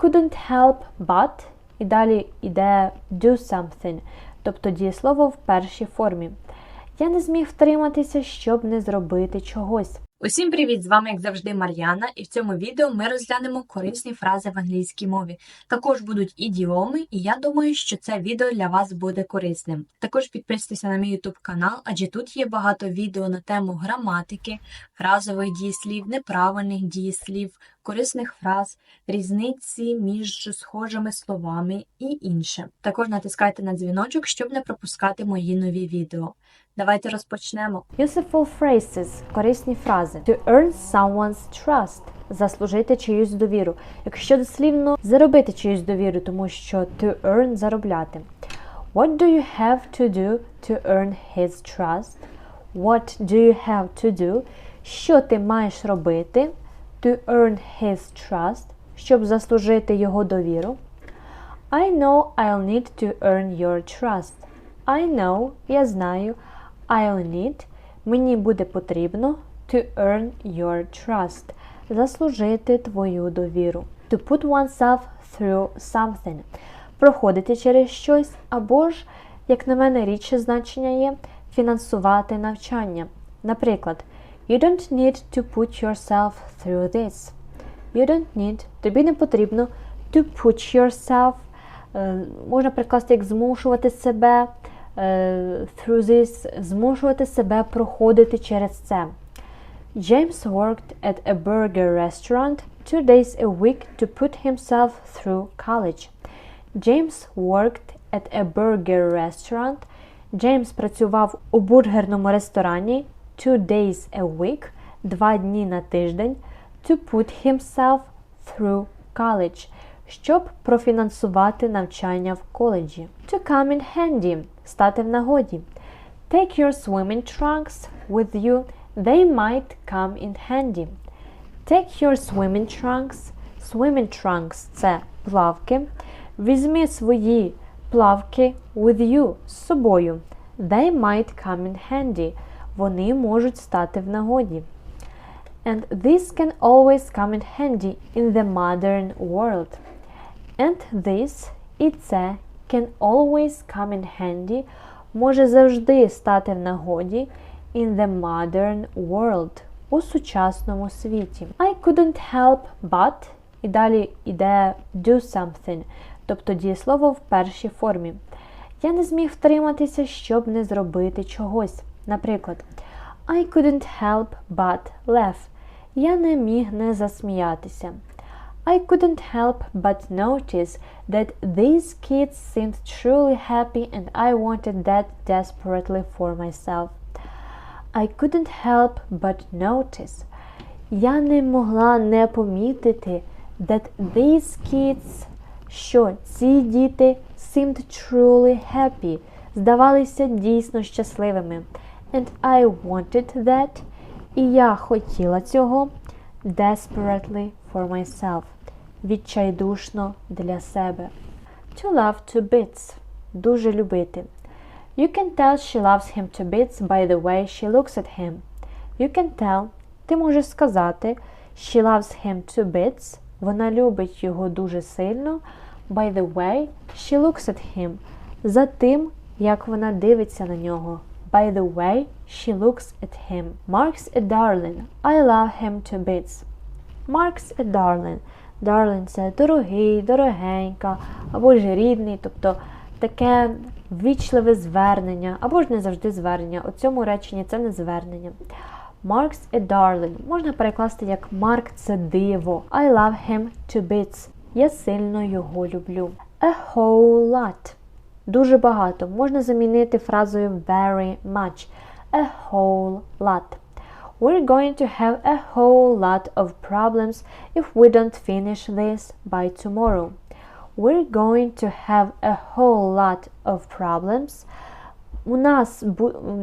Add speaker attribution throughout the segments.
Speaker 1: couldn't help but і далі йде do something, тобто дієслово в першій формі. Я не зміг втриматися, щоб не зробити чогось. Усім привіт! З вами, як завжди, Мар'яна, і в цьому відео ми розглянемо корисні фрази в англійській мові. Також будуть ідіоми, і я думаю, що це відео для вас буде корисним. Також підписуйтесь на мій YouTube канал, адже тут є багато відео на тему граматики, фразових дієслів, неправильних дієслів, корисних фраз, різниці між схожими словами і інше. Також натискайте на дзвіночок, щоб не пропускати мої нові відео. Давайте розпочнемо. Useful phrases – корисні фрази. To earn someone's trust – заслужити чиюсь довіру. Якщо дослівно заробити чиюсь довіру, тому що to earn – заробляти. What do you have to do to earn his trust? What do you have to do? Що ти маєш робити? To earn his trust, щоб заслужити його довіру. I know I'll need to earn your trust. I know, я знаю. I'll need, мені буде потрібно to earn your trust, заслужити твою довіру. To put oneself through something. Проходити через щось, або ж, як на мене, рідше значення є фінансувати навчання. Наприклад, You don't need to put yourself through this. You don't need, тобі не потрібно to put yourself, е, можна прикласти як змушувати себе е, through this, змушувати себе проходити через це. James worked at a burger restaurant two days a week to put himself through college. James worked at a burger restaurant. Джеймс працював у бургерному ресторані two days a week, два дні на тиждень, to put himself through college, щоб профінансувати навчання в коледжі. To come in handy – стати в нагоді. Take your swimming trunks with you, they might come in handy. Take your swimming trunks. Swimming trunks – це плавки. Візьми свої плавки with you з собою. They might come in handy. Вони можуть стати в нагоді. And this can always come in handy in the modern world. And this і це can always come in handy може завжди стати в нагоді in the modern world у сучасному світі. I couldn't help but і далі йде do something, тобто дієслово в першій формі. Я не зміг втриматися, щоб не зробити чогось. Наприклад, I couldn't help but laugh. Я не міг не засміятися. I couldn't help but notice that these kids seemed truly happy and I wanted that desperately for myself. I couldn't help but notice. Я не могла не помітити that these kids, що ці діти seemed truly happy, здавалися дійсно щасливими. And I wanted that, і я хотіла цього desperately for myself, відчайдушно для себе. To love to bits – дуже любити. You can tell she loves him to bits by the way she looks at him. You can tell – ти можеш сказати she loves him to bits – вона любить його дуже сильно by the way she looks at him – за тим, як вона дивиться на нього. By the way she looks at him. Mark's a darling. I love him to bits. Mark's a darling. Darling – це дорогий, дорогенька, або ж рідний, тобто таке ввічливе звернення, або ж не завжди звернення. У цьому реченні це не звернення. Mark's a darling. Можна перекласти як Марк це диво. I love him to bits. Я сильно його люблю. A whole lot. Дуже багато. Можна замінити фразою very much. A whole lot. We're going to have a whole lot of problems if we don't finish this by tomorrow. We're going to have a whole lot of problems. У нас,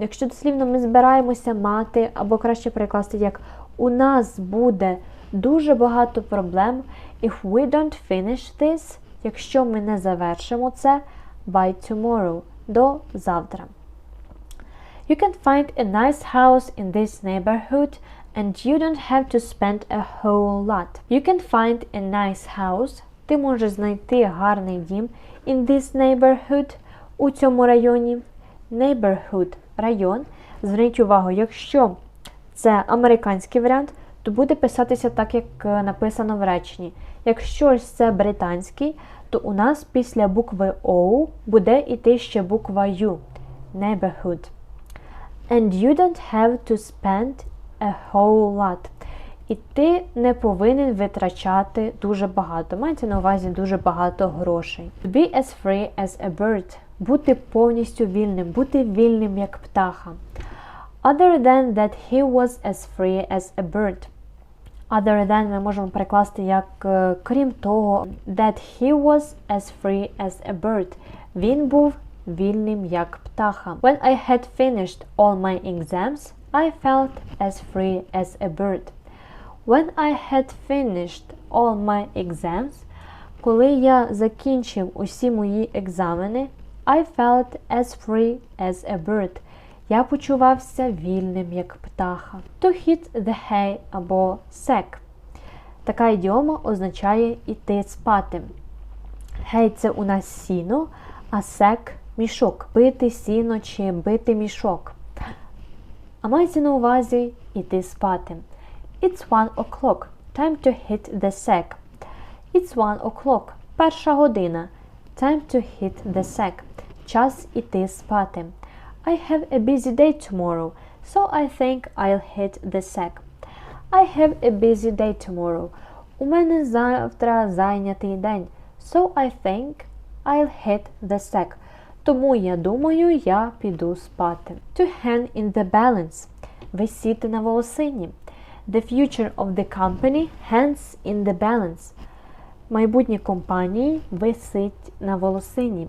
Speaker 1: якщо дослівно ми збираємося мати, або краще перекласти як у нас буде дуже багато проблем if we don't finish this, якщо ми не завершимо це by tomorrow, до завтра. You can find a nice house in this neighborhood and you don't have to spend a whole lot. You can find a nice house, Ти можеш знайти гарний дім in this neighborhood у цьому районі. Neighborhood – район. Зверніть увагу, якщо це американський варіант, то буде писатися так, як е, написано в реченні. Якщо ж це британський, то у нас після букви O буде йти ще буква U. Neighborhood. And you don't have to spend a whole lot. І ти не повинен витрачати дуже багато. Мається на увазі дуже багато грошей. Be as free as a bird. Бути повністю вільним, бути вільним як птаха. Other than that he was as free as a bird. Other than ми можемо перекласти як е, крім того, that he was as free as a bird. Він був вільним як птаха. When I had finished all my exams, I felt as free as a bird. When I had finished all my exams, коли я закінчив усі мої екзамени, I felt as free as a bird. Я почувався вільним, як птаха. To hit the hay або sec. Така ідіома означає іти спати. Гей це у нас сіно, а сек мішок. Бити сіно чи бити мішок. А мається на увазі іти спати. It's one o'clock. Time to hit the sack. It's one o'clock. Перша година. Time to hit the sack. Час іти спати. I have a busy day tomorrow, so I think I'll hit the sack. I have a busy day tomorrow. У мене завтра зайнятий день. So I think I'll hit the sack. Тому я думаю, я піду спати. To hang in the balance. Висіти на волосині. The future of the company hangs in the balance. Майбутнє компанії висить на волосині.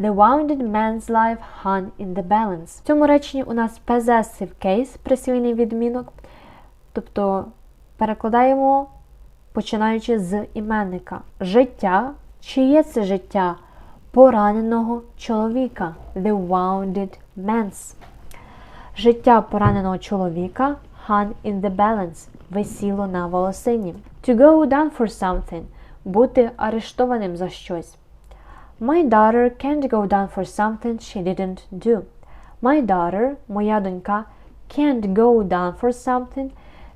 Speaker 1: The wounded man's life hung in the balance. В цьому реченні у нас possessive case, присвійний відмінок. Тобто перекладаємо, починаючи з іменника. Життя. Чиє це життя? Пораненого чоловіка. The wounded man's. Життя пораненого чоловіка hung in the balance. Висіло на волосині. To go down for something. Бути арештованим за щось. My daughter can't go down for something she didn't do. My daughter, моя донька, can't go down for something,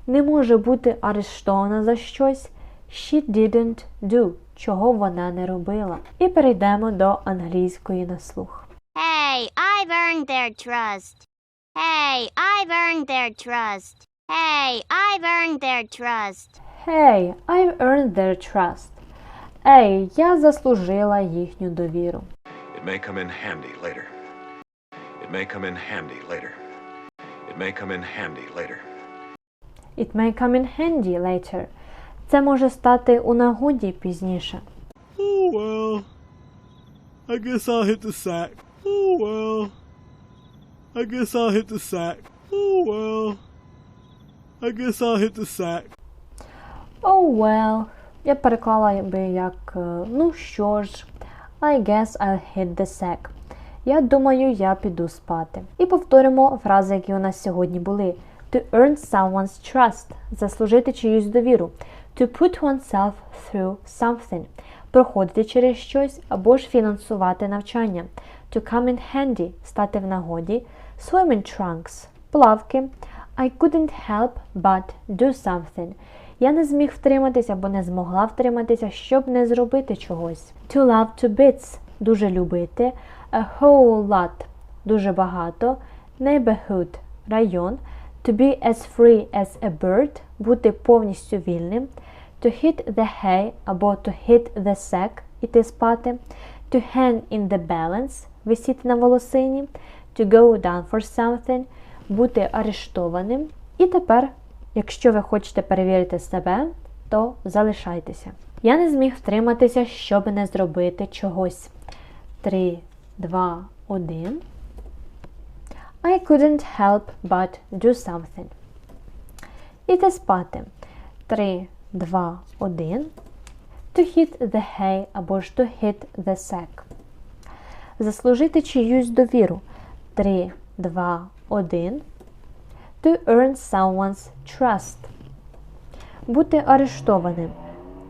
Speaker 1: не може бути арештована за щось she didn't do, чого вона не робила. І перейдемо до англійської на слух.
Speaker 2: Hey, I've earned their trust. Hey, I've earned their trust. Hey, I've earned their trust.
Speaker 1: Hey, I've earned their trust. Ей, я заслужила їхню довіру.
Speaker 3: It may come in handy later. It may come in handy later. It may come in handy later.
Speaker 1: It may come in handy later. Це може стати у нагоді пізніше.
Speaker 4: Oh well. I guess I'll hit the sack. Oh well. I guess I'll hit the sack. Oh well. I guess I'll hit the sack.
Speaker 1: Oh well. Я переклала би як е, ну що ж, I guess I'll hit the sack. Я думаю, я піду спати. І повторимо фрази, які у нас сьогодні були. To earn someone's trust заслужити чиюсь довіру. To put oneself through something проходити через щось або ж фінансувати навчання. To come in handy стати в нагоді. Swim in trunks плавки. I couldn't help but do something. Я не зміг втриматись або не змогла втриматися, щоб не зробити чогось. To love to bits дуже любити. A whole lot дуже багато. Neighborhood район. To be as free as a bird бути повністю вільним. To hit the hay або to hit the sack іти спати. To hang in the balance висіти на волосині. To go down for something бути арештованим. І тепер, якщо ви хочете перевірити себе, то залишайтеся. Я не зміг втриматися, щоб не зробити чогось. 3, 2, 1. I couldn't help but do something. Іти спати. 3, 2, 1. To hit the hay або ж to hit the sack. Заслужити чиюсь довіру. 3, 2, 1. To earn someone's trust. Бути арештованим.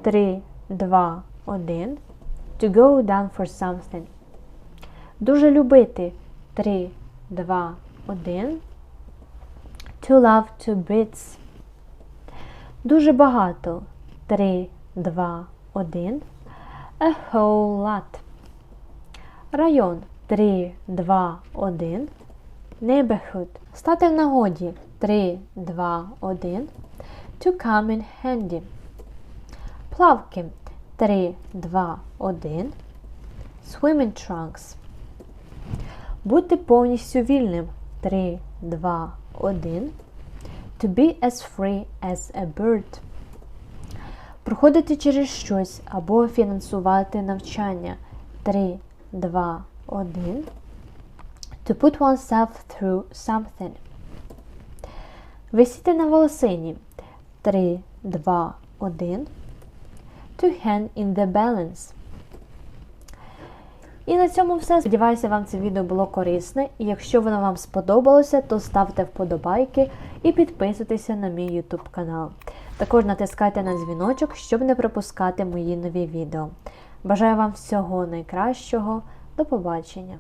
Speaker 1: 3, 2, 1. To go down for something. Дуже любити 3, 2, 1. To love to bits. Дуже багато 3, 2, 1. A whole lot. Район 3, 2, 1. Neighborhood. Стати в нагоді 3, 2, 1. To come in handy. Плавки 3, 2, 1. Swimming trunks. Бути повністю вільним 3, 2, 1. To be as free as a bird. Проходити через щось або фінансувати навчання 3, 2, 1. To put oneself through something. Висіти на волосині 3, 2, 1. To hang in the balance. І на цьому все. Сподіваюся, вам це відео було корисне. І якщо воно вам сподобалося, то ставте вподобайки і підписуйтеся на мій YouTube канал. Також натискайте на дзвіночок, щоб не пропускати мої нові відео. Бажаю вам всього найкращого. До побачення!